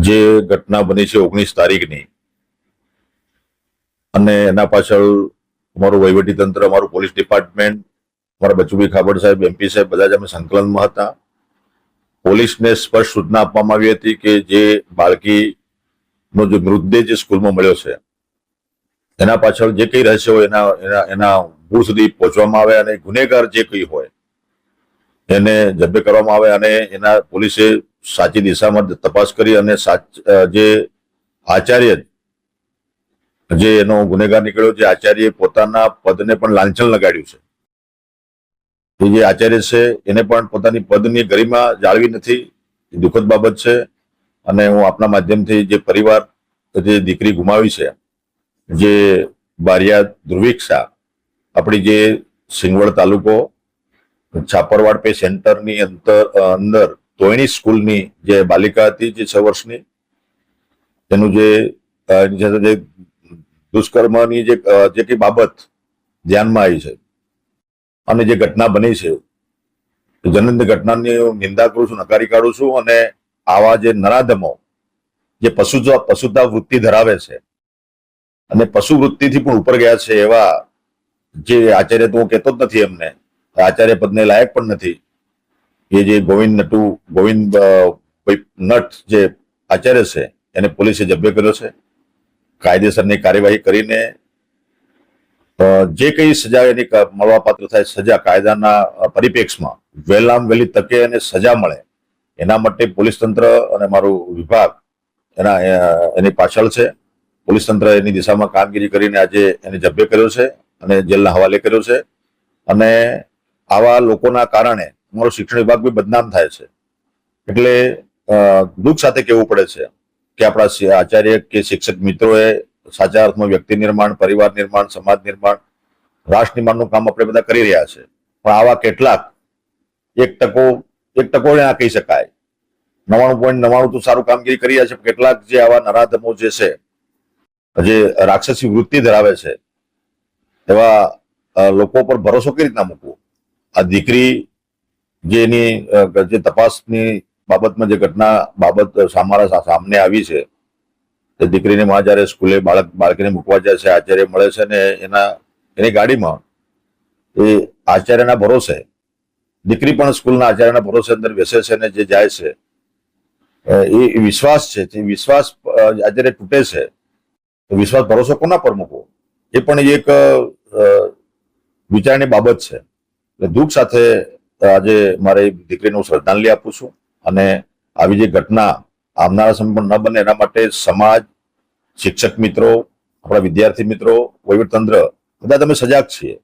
જે ઘટના બની છે ઓગણીસ તારીખની, અને એના પાછળ અમારું વહીવટી તંત્ર અમારું પોલીસ ડિપાર્ટમેન્ટ, અમારા બચુભાઈ ખાબડ સાહેબ એમપી સાહેબ બધા જ અમે સંકલનમાં હતા. પોલીસને સ્પષ્ટ સૂચના આપવામાં આવી હતી કે જે બાળકીનો જે મૃતદેહ જે સ્કૂલમાં મળ્યો છે, એના પાછળ જે કંઈ રહેશે હોય એના એના એના મૂળ સુધી પહોંચવામાં આવે અને ગુનેગાર જે કંઈ હોય, એને જબ્બે કરવામાં આવે અને એના પોલીસે સાચી દિશામાં તપાસ કરી અને જે આચાર્ય, જે એનો ગુનેગાર નીકળ્યો છે આચાર્ય પોતાના પદને પણ લાંછન લગાડ્યું છે. એ જે આચાર્ય છે, એને પણ પોતાની પદની ગરિમા જાળવી નથી. એ દુઃખદ બાબત છે. અને હું આપના માધ્યમથી જે પરિવાર, જે દીકરી ગુમાવી છે, જે બારિયા ધ્રુવિક આપણી જે સિંગવડ તાલુકો, છાપરવાડ પે સેન્ટરની અંતર અંદર તોયણી સ્કૂલની જે બાલિકા હતી, જે છ વર્ષની, તેનું જે એની દુષ્કર્મની જે જે કઈ બાબત ધ્યાનમાં આવી છે, અને જે ઘટના બની છે એ ઘટનાની હું નિંદા કરું છું, નકારી કાઢું છું, અને આવા જે નરાધમો, જે પશુ પશુતા વૃત્તિ ધરાવે છે, અને પશુ વૃત્તિથી પણ ઉપર ગયા છે એવા જે આચાર્ય, તો હું કહેતો જ નથી એમને, આચાર્ય પદને લાયક પણ નથી એ જે ગોવિંદ નટુ, ગોવિંદ નટ જે આચાર્ય છે, એને પોલીસે જબ્બે કર્યો છે. કાયદેસરની કાર્યવાહી કરીને જે કઈ સજા એની મળવાપાત્ર થાય સજા કાયદાના પરિપ્રેક્ષમાં વહેલામ વહેલી તકે એને સજા મળે, એના માટે પોલીસ તંત્ર અને મારું વિભાગ એના એની પાછળ છે. પોલીસ તંત્ર એની દિશામાં કામગીરી કરીને આજે એને જબ્બે કર્યો છે અને જેલના હવાલે કર્યો છે. અને આવા લોકોના કારણે અમારો શિક્ષણ વિભાગ બી બદનામ થાય છે. એટલે દુઃખ સાથે કહેવું પડે છે કે આપણા આચાર્ય કે શિક્ષક મિત્રોએ સાચા અર્થમાં વ્યક્તિ નિર્માણ, પરિવાર નિર્માણ, સમાજ નિર્માણ, રાષ્ટ્ર નિર્માણનું કામ આપણે બધા કરી રહ્યા છે. પણ આવા કેટલાક એક ટકો એક ટકો આ કહી શકાય. નવાણું પોઈન્ટ નવાણું તો સારું કામગીરી કરી રહ્યા છે કેટલાક જે આવા નરાધમો જે છે, જે રાક્ષસી વૃત્તિ ધરાવે છે, એવા લોકો પર ભરોસો કઈ રીતના મૂકવો? આ દીકરી જે એની જે તપાસની બાબતમાં જે ઘટના બાબત સામારા સા- સામને આવી છે, તે દીકરીની માં જયારે સ્કૂલે બાળક, બાળકીને મૂકવા જાય છે, આચાર્ય મળે છે ને એના, એની ગાડીમાં, એ આચાર્યના ભરોસે, દીકરી પણ સ્કૂલના આચાર્યના ભરોસે અંદર બેસે છે ને જે જાય છે એ વિશ્વાસ છે તે વિશ્વાસ આચાર્ય તૂટે છે, તો વિશ્વાસ ભરોસો કોના પર મૂકવો? એ પણ એક વિચારની બાબત છે. એટલે દુઃખ સાથે આજે મારે દીકરીને હું શ્રદ્ધાંજલિ આપું છું અને આવી જે ઘટના આવનારા સમયમાં ન બને એના માટે સમાજ, શિક્ષક મિત્રો, આપણા વિદ્યાર્થી મિત્રો વહીવટતંત્ર બધા તમે સજાગ છીએ.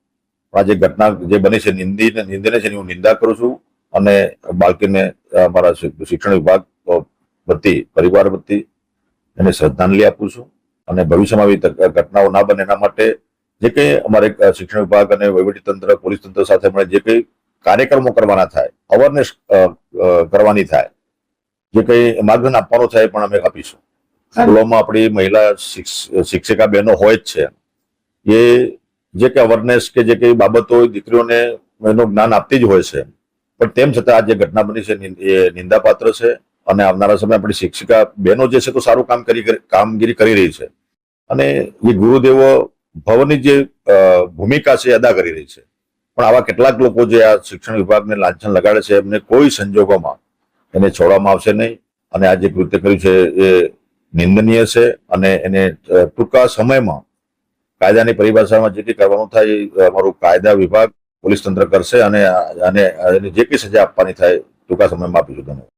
પણ આ જે ઘટના જે બની છે, નિંદી નિંદને છે હું નિંદા કરું છું અને બાળકીને અમારા મારા શિક્ષણ વિભાગ વતી, પરિવાર વતી એને શ્રદ્ધાંજલિ આપું છું અને ભવિષ્યમાં આવી ઘટનાઓ ના બને એના માટે જે કંઈ અમારે શિક્ષણ વિભાગ અને વહીવટી તંત્ર, પોલીસ તંત્ર સાથે મળે જે કંઈ કાર્યક્રમો કરવાના થાય અવેરનેસ કરવાની થાય. જે કંઈ માર્ગદર્શન આપવાનું થાય પણ અમે આપીશું. સ્કૂલોમાં આપણી મહિલા શિક્ષિકા બહેનો હોય જ છે. એ જે કે અવેરનેસ કે જે કઈ બાબતો દીકરીઓને એનું જ્ઞાન આપતી જ હોય છે. પણ તેમ છતાં આ જે ઘટના બની છે એ નિંદાપાત્ર છે અને આવનારા સમયે આપણી શિક્ષિકા બહેનો જે છે તો સારું કામ કરી કરી- કામગીરી કરી રહી છે. અને એ ગુરુદેવો ભવની જે ભૂમિકા છે એ અદા કરી રહી છે. પણ આવા કેટલાક લોકો જે આ શિક્ષણ વિભાગને લાંછન લગાડે છે, એમને કોઈ સંજોગોમાં એને છોડવામાં આવશે નહીં. અને આ જે કૃત્ય કર્યું છે, એ નિંદનીય છે અને એને ટૂંકા સમયમાં કાયદાની પરિભાષામાં જે કંઈ કરવાનું થાય, એ અમારું કાયદા વિભાગ પોલીસ તંત્ર કરશે અને અને એને જે કંઈ સજા આપવાની થાય, ટૂંકા સમયમાં આપીશું. ધન્યવાદ.